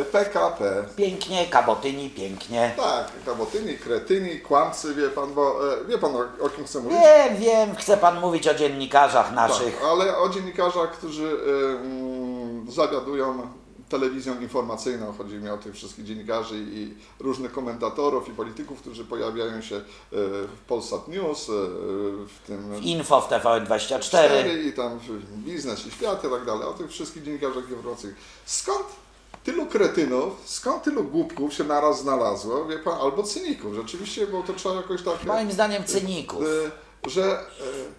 E, PKP. Pięknie, kabotyni, pięknie. Tak, kabotyni, kretyni, kłamcy, wie pan, bo e, wie pan o, o kim chcę mówić? Wiem, wiem, chce pan mówić o dziennikarzach naszych. Tak, ale o dziennikarzach, którzy e, mm, zawiadują telewizją informacyjną. Chodzi mi o tych wszystkich dziennikarzy i różnych komentatorów i polityków, którzy pojawiają się e, w Polsat News, e, w tym Info w TVN24. 4 i tam w biznes i świat i tak dalej, o tych wszystkich dziennikarzach informacyjnych. Skąd tylu kretynów, skąd tylu głupków się naraz znalazło, wie pan, albo cyników, rzeczywiście, bo to trzeba jakoś tak... Moim zdaniem cyników. e, że e,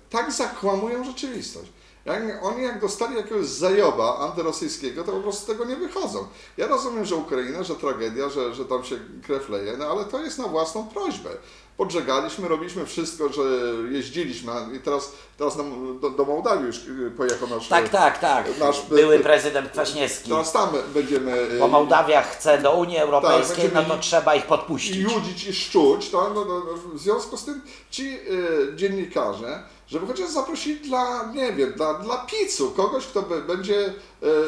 tak zakłamują rzeczywistość. Jak, oni jak dostali jakiegoś zajoba antyrosyjskiego, to po prostu z tego nie wychodzą. Ja rozumiem, że Ukraina, że tragedia, że, że tam się krew leje, no ale to jest na własną prośbę. Podżegaliśmy, robiliśmy wszystko, że jeździliśmy i teraz, teraz nam, do, do Mołdawii już y, pojechał nasz... Tak, tak, tak. Nasz- Były prezydent Kwaśniewski. Teraz tam będziemy... y, Bo Mołdawia chce do Unii Europejskiej, Tak, no to trzeba ich podpuścić. i judzić i szczuć, to, no, no, no, w związku z tym ci y, dziennikarze, żeby chociaż zaprosili dla, nie wiem, dla, dla picu, kogoś, kto będzie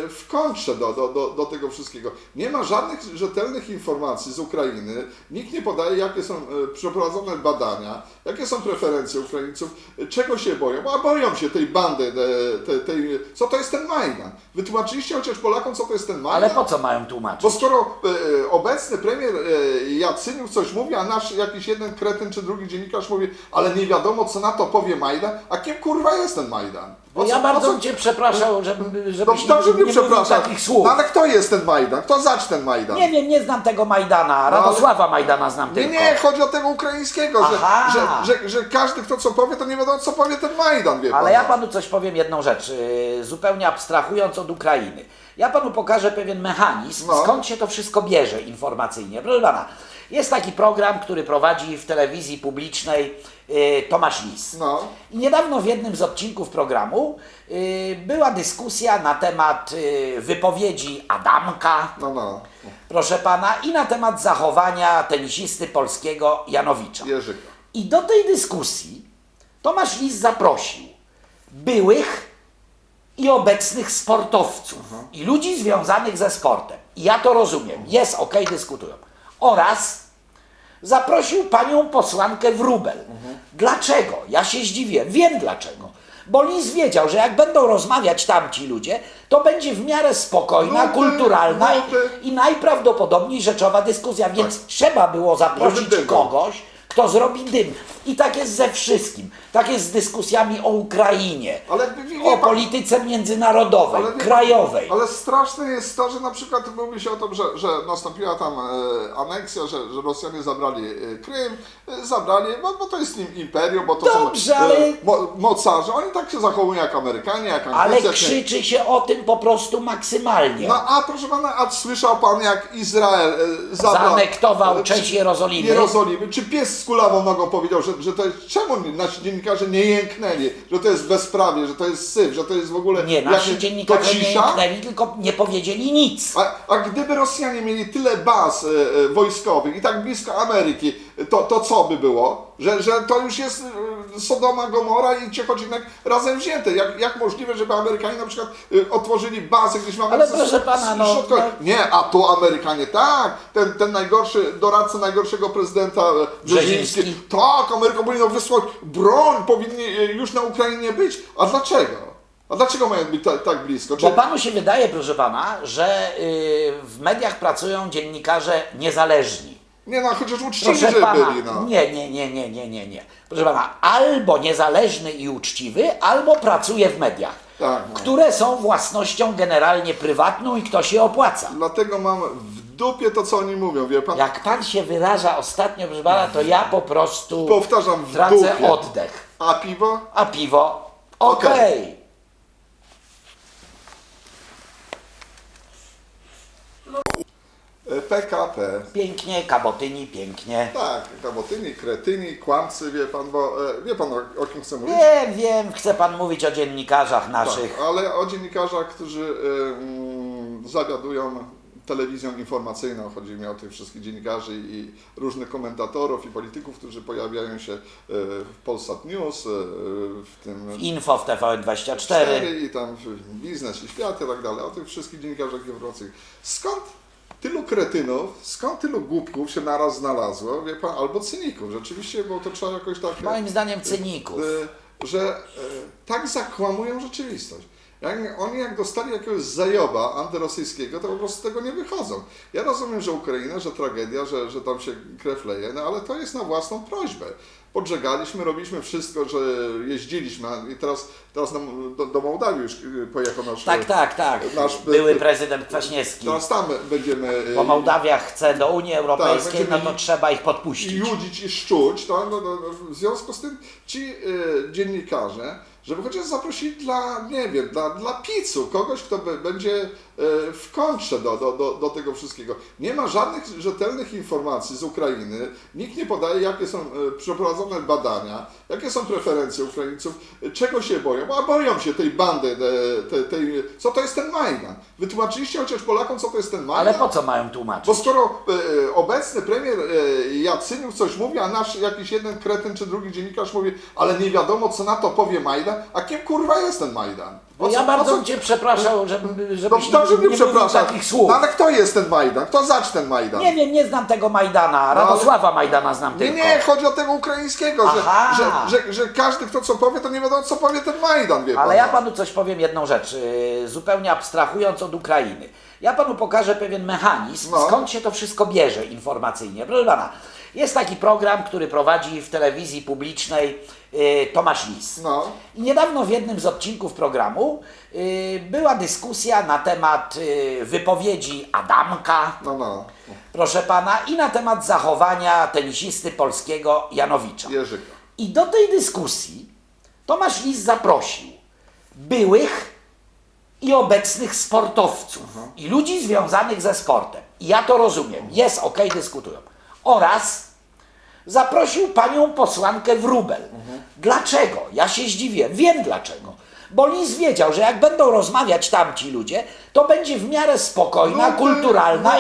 w kontrze do, do, do, do tego wszystkiego. Nie ma żadnych rzetelnych informacji z Ukrainy, nikt nie podaje, jakie są y, przeprowadzone badania, jakie są preferencje Ukraińców, y, czego się boją, a boją się tej bandy, e, tej, tej, co to jest ten Majdan. Wytłumaczyliście chociaż Polakom, co to jest ten Majdan? Ale po co mają tłumaczyć? Bo skoro e, obecny premier e, Jacyniuk coś mówi, a nasz jakiś jeden kretyn czy drugi dziennikarz mówi, ale nie wiadomo co na to powie Majdan, a kim kurwa jest ten Majdan? Bo O ja co- bardzo o co- cię przepraszam, żeby, No dobrze nie, mówił przepraszam, takich słów. no, ale kto jest ten Majdan? Kto zacz ten Majdan? Nie wiem, nie znam tego Majdana. ale- Radosława Majdana znam nie, tylko. nie, chodzi o tego ukraińskiego, że, Aha. że, że, że każdy kto co powie, to nie wiadomo co powie ten Majdan, wie pan. Ale ja no. panu coś powiem jedną rzecz, yy, zupełnie abstrahując od Ukrainy. Ja panu pokażę pewien mechanizm, No. skąd się to wszystko bierze informacyjnie. Proszę pana, jest taki program, który prowadzi w telewizji publicznej yy, Tomasz Lis. No, I niedawno w jednym z odcinków programu yy, była dyskusja na temat yy, wypowiedzi Adamka, no, no, proszę pana, i na temat zachowania tenisisty polskiego Janowicza. Jerzyka. I do tej dyskusji Tomasz Lis zaprosił byłych i obecnych sportowców i ludzi związanych ze sportem. I ja to rozumiem. Jest ok, dyskutują. Oraz zaprosił panią posłankę Wrubel. Dlaczego? Ja się zdziwiłem. Wiem dlaczego. Bo Lis wiedział, że jak będą rozmawiać tamci ludzie, to będzie w miarę spokojna, kulturalna i najprawdopodobniej rzeczowa dyskusja. Więc trzeba było zaprosić kogoś, kto zrobi dym. I tak jest ze wszystkim. Tak jest z dyskusjami o Ukrainie, Ale wie- o pan- polityce międzynarodowej, Ale wie pan, krajowej. Ale straszne jest to, że na przykład mówi się o tym, że, że nastąpiła tam e, aneksja, że, że Rosjanie zabrali e, Krym, e, zabrali, bo, bo to jest im imperium, bo to Dobrze, są e, ale- mo, mocarze. Oni tak się zachowują jak Amerykanie, jak Anglicy. Ale jak nie- krzyczy się o tym po prostu maksymalnie. No a proszę pana, a słyszał pan jak Izrael e, Zaanektował e, część Jerozolimy. Jerozolimy. Czy pies kulawą nogą powiedział, że, że to jest, czemu nasi dziennikarze nie jęknęli, że to jest bezprawie, że to jest syf, że to jest w ogóle... Nie, nasi jakieś- dziennikarze nie jęknęli, tylko nie powiedzieli nic. A, a gdyby Rosjanie mieli tyle baz e, e, wojskowych i tak blisko Ameryki, to, to co by było? Że, że to już jest e, Sodoma, Gomora i Ciechocinek razem wzięte. Jak, jak możliwe, żeby Amerykanie na przykład e, otworzyli bazę gdzieś w Ameryce Ale proszę pana, no- no- Nie, a tu Amerykanie, tak, ten, ten najgorszy, doradca najgorszego prezydenta e, Brzeziński. Tak, Ameryka powinna wysłać broń, powinni e, już na Ukrainie być. A dlaczego? A dlaczego mają być tak, tak blisko? Czy- Bo panu się wydaje, proszę pana, że y, w mediach pracują dziennikarze niezależni. Nie no, chociaż uczciwi, Proszę żeby pana, byli, no. nie, nie, nie, nie, nie, nie, nie. Proszę pana, albo niezależny i uczciwy, albo pracuje w mediach, Tak, no. które są własnością generalnie prywatną i kto się opłaca. Dlatego mam w dupie to, co oni mówią, wie pan? Jak pan się wyraża ostatnio, proszę pana, to ja po prostu Powtarzam, w tracę dupie. oddech. A piwo? A piwo? Okej. Okej. E, PKP. Pięknie, kabotyni, pięknie. Tak, kabotyni, kretyni, kłamcy, wie pan, bo e, wie pan o, o kim chcę mówić? Wiem, wiem, chce pan mówić o dziennikarzach naszych. Tak, ale o dziennikarzach, którzy e, mm, zawiadują telewizją informacyjną. Chodzi mi o tych wszystkich dziennikarzy i różnych komentatorów i polityków, którzy pojawiają się e, w Polsat News, e, w tym Info w TVN24. 4 i tam w biznes i świat i tak dalej, o tych wszystkich dziennikarzach informacyjnych. Skąd tylu kretynów, skąd tylu głupków się naraz znalazło, wie pan, albo cyników, rzeczywiście, bo to trzeba jakoś tak... Moim zdaniem cyników. y, że e, tak zakłamują rzeczywistość. Jak, oni jak dostali jakiegoś zajoba antyrosyjskiego, to po prostu z tego nie wychodzą. Ja rozumiem, że Ukraina, że tragedia, że, że tam się krew leje, no ale to jest na własną prośbę. Podżegaliśmy, robiliśmy wszystko, że jeździliśmy i teraz, teraz do, do, do Mołdawii już y, pojechał nasz... Tak, tak, tak. Nasz- Były prezydent Kwaśniewski. Teraz tam będziemy... y, Bo Mołdawia chce do Unii Europejskiej, będziemy no to trzeba ich i podpuścić. judzić i szczuć, to, no, no, no, w związku z tym ci y, dziennikarze, żeby chociaż zaprosili dla, nie wiem, dla, dla picu, kogoś, kto by, będzie y, w kontrze do, do, do, do tego wszystkiego. Nie ma żadnych rzetelnych informacji z Ukrainy, nikt nie podaje, jakie są y, przeprowadzone badania, jakie są preferencje Ukraińców, czego się boją, a boją się tej bandy, te, te, tej, co to jest ten Majdan. Wytłumaczyliście chociaż Polakom, co to jest ten Majdan? Ale po co mają tłumaczyć? Bo skoro e, obecny premier e, Jacyniuk coś mówi, a nasz jakiś jeden kretyn czy drugi dziennikarz mówi, ale nie wiadomo co na to powie Majdan, a kim kurwa jest ten Majdan? Bo O co- ja o bardzo co- Cię przepraszał, żeby, żebyś Dobrze, nie, mnie nie mówił przepraszam. takich słów. No, ale kto jest ten Majdan? Kto zacz ten Majdan? Nie wiem, nie znam tego Majdana. ale- Radosława Majdana znam nie, tylko. nie, chodzi o tego ukraińskiego, że, Aha. że, że, że każdy kto co powie, to nie wiadomo co powie ten Majdan, wie pan. Ale ja panu coś powiem, jedną rzecz, yy, zupełnie abstrahując od Ukrainy. Ja panu pokażę pewien mechanizm, No. skąd się to wszystko bierze informacyjnie. Proszę pana, jest taki program, który prowadzi w telewizji publicznej Tomasz Lis. No, I niedawno w jednym z odcinków programu yy, była dyskusja na temat yy, wypowiedzi Adamka, no, no, proszę pana, i na temat zachowania tenisisty polskiego Janowicza. Jerzyka. I do tej dyskusji Tomasz Lis zaprosił byłych i obecnych sportowców i ludzi związanych ze sportem. I ja to rozumiem. Jest ok, dyskutują. Oraz zaprosił panią posłankę Wrubel. Dlaczego? Ja się zdziwiłem. Wiem dlaczego. Bo Lis wiedział, że jak będą rozmawiać tamci ludzie, to będzie w miarę spokojna, kulturalna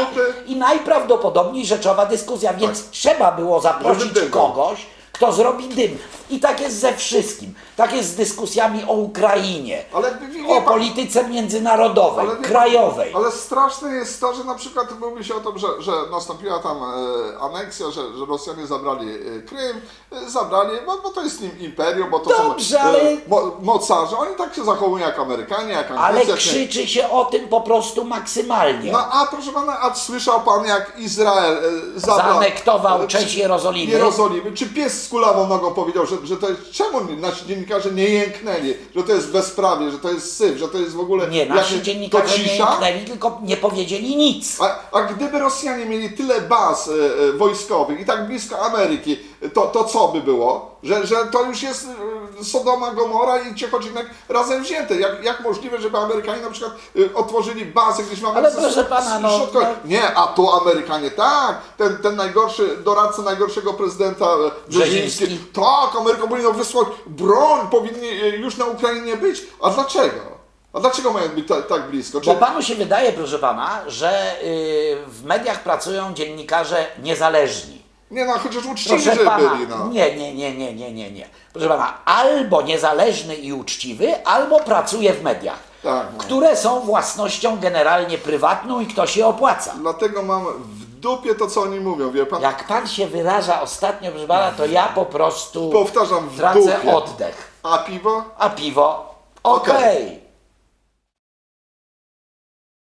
i, najprawdopodobniej rzeczowa dyskusja, więc trzeba było zaprosić Żeby kogoś, kto zrobi dym. I tak jest ze wszystkim. Tak jest z dyskusjami o Ukrainie, Ale wie- o pan- polityce międzynarodowej, Ale wie krajowej. Ale straszne jest to, że na przykład mówi się o tym, że, że nastąpiła tam e, aneksja, że, że Rosjanie zabrali e, Krym, e, zabrali, bo, bo to jest im imperium, bo to Dobrze, są e, ale- mo, mocarze. Oni tak się zachowują jak Amerykanie, jak Anglicy. Ale jak nie- krzyczy się o tym po prostu maksymalnie. No a proszę pana, a słyszał pan jak Izrael e, zabrał... Zaanektował e, część Jerozolimy. Jerozolimy. Czy pies z kulawą nogą powiedział, że, że to jest... Czemu nasi dziennikarze nie jęknęli, że to jest bezprawie, że to jest syf, że to jest w ogóle... Nie, nasi jakieś- dziennikarze nie jęknęli, tylko nie powiedzieli nic. A, a gdyby Rosjanie mieli tyle baz e, e, wojskowych i tak blisko Ameryki, to, to co by było? Że, że to już jest e, Sodoma, Gomora i Ciechocinek razem wzięte. Jak, jak możliwe, żeby Amerykanie na przykład e, otworzyli bazę gdzieś w Ameryce proszę pana, no, no. Nie, a tu Amerykanie, tak, ten, ten najgorszy doradca najgorszego prezydenta e, Brzeziński. Tak, Ameryka powinna wysłać broń, powinni e, już na Ukrainie być. A dlaczego? A dlaczego mają być ta, tak blisko? Bo panu się wydaje, proszę pana, że y, w mediach pracują dziennikarze niezależni. Nie no, chociaż uczciwi, Proszę żeby pana, byli, no. nie, nie, nie, nie, nie, nie, nie. Proszę pana, albo niezależny i uczciwy, albo pracuje w mediach, Tak, no. które są własnością generalnie prywatną i kto się opłaca. Dlatego mam w dupie to, co oni mówią, wie pan? Jak pan się wyraża ostatnio, proszę pana, to ja po prostu Powtarzam, w tracę dupie. oddech. A piwo? A piwo? Okej. Okej.